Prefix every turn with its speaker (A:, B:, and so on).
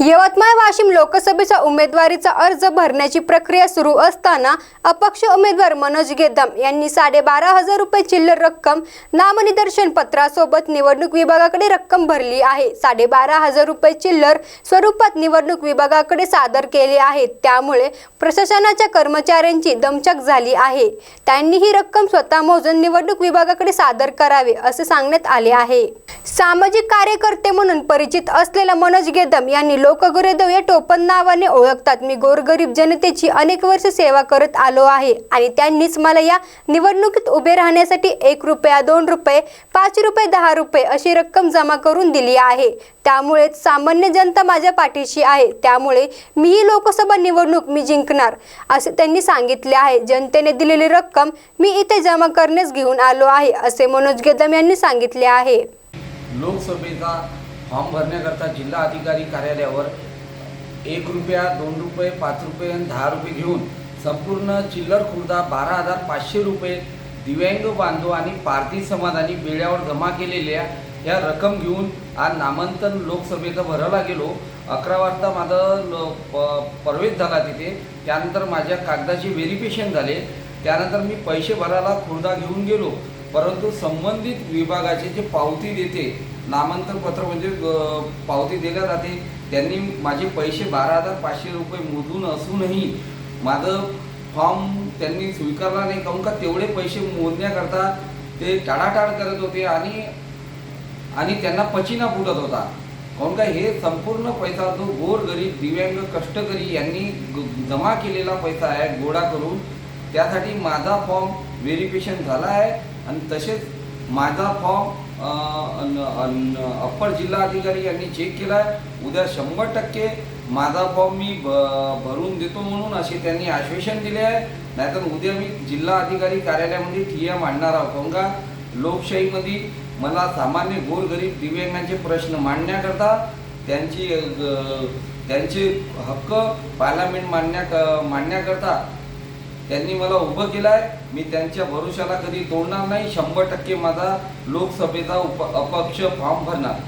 A: यवतमाळ वाशिम लोकसभेचा उमेदवारीचा अर्ज भरण्याची प्रक्रिया सुरू असताना अपक्ष उमेदवार मनोज गेदम यांनी साडेबारा हजार रुपये चिल्लर रक्कम नामनिदर्शन पत्रासोबत निवडणूक विभागाकडे रक्कम भरली आहे. साडेबारा हजार रुपये चिल्लर स्वरूपात निवडणूक विभागाकडे सादर केले आहेत. त्यामुळे प्रशासनाच्या कर्मचाऱ्यांची दमछाक झाली आहे. त्यांनी ही रक्कम स्वतः मोजून निवडणूक विभागाकडे सादर करावे असे सांगण्यात आले आहे. सामाजिक कार्यकर्ते म्हणून परिचित असलेला मनोज गेदम यांनी लोकगुरेदेव या टोपण नावाने ओळखतात. मी गोरगरीब जनतेची अनेक वर्ष सेवा करत आलो आहे आणि त्यांनीच मला या निवडणुकीत उभे राहण्यासाठी एक रुपया दोन रुपये पाच रुपये दहा रुपये अशी रक्कम जमा करून दिली आहे. त्यामुळे सामान्य जनता माझ्या पाठीशी आहे. त्यामुळे मीही लोकसभा निवडणूक मी जिंकणार असे त्यांनी सांगितले आहे. जनतेने दिलेली रक्कम मी इथे जमा करण्यास घेऊन आलो आहे असे मनोज गेदम यांनी सांगितले आहे.
B: लोकसभेचा फॉर्म भरण्याकरता जिल्हा अधिकारी कार्यालयावर एक रुपया दोन रुपये पाच रुपये आणि दहा रुपये घेऊन संपूर्ण चिल्लर खुर्दा बारा हजार पाचशे रुपये दिव्यांग बांधव आणि पारधी समाजाने वेळ्यावर जमा केलेल्या या रक्कम घेऊन आज नामांकन लोकसभेचं भरायला गेलो. अकरा वाजता माझं ल प प्रवेश झाला तिथे. त्यानंतर माझ्या कागदाचे व्हेरिफिकेशन झाले. त्यानंतर मी पैसे भरायला खुर्दा घेऊन गेलो. परंतु संबंधित विभागाचे जे पावती देते नामांतर पत्र म्हणजे पावती दिल्या जाते. त्यांनी माझे पैसे बारा हजार पाचशे रुपये मोजून असूनही माझं फॉर्म त्यांनी स्वीकारला नाही. काहून का तेवढे पैसे मोजण्याकरता ते टाळाटाळ करत होते आणि आणि त्यांना पचिना फुटत होता. काहून का हे संपूर्ण पैसा जो गोर गरीब दिव्यांग कष्टकरी यांनी ग- जमा केलेला पैसा आहे गोळा करून त्यासाठी माझा फॉर्म व्हेरिफिकेशन झाला आहे. आणि तसेच माझा फॉर्म अप्पर जिल्हा अधिकारी यांनी चेक केला आहे उद्या शंभर टक्के माझा फॉर्म मी भ भरून देतो म्हणून असे त्यांनी आश्वासन दिले आहे. नाहीतर उद्या मी जिल्हा अधिकारी कार्यालयामध्ये ठिया मांडणार आहोत. काहून का? लोकशाहीमध्ये मला सामान्य गोरगरीब दिव्यांगांचे प्रश्न मांडण्याकरता त्यांची त्यांचे हक्क पार्लमेंट मांडण्या मांडण्याकरता त्यांनी मला उभं केलं आहे मी त्यांच्या भरोशाला कधी तोडणार नाही. शंभर टक्के माझा लोकसभेचा उप अपक्ष फॉर्म भरणार.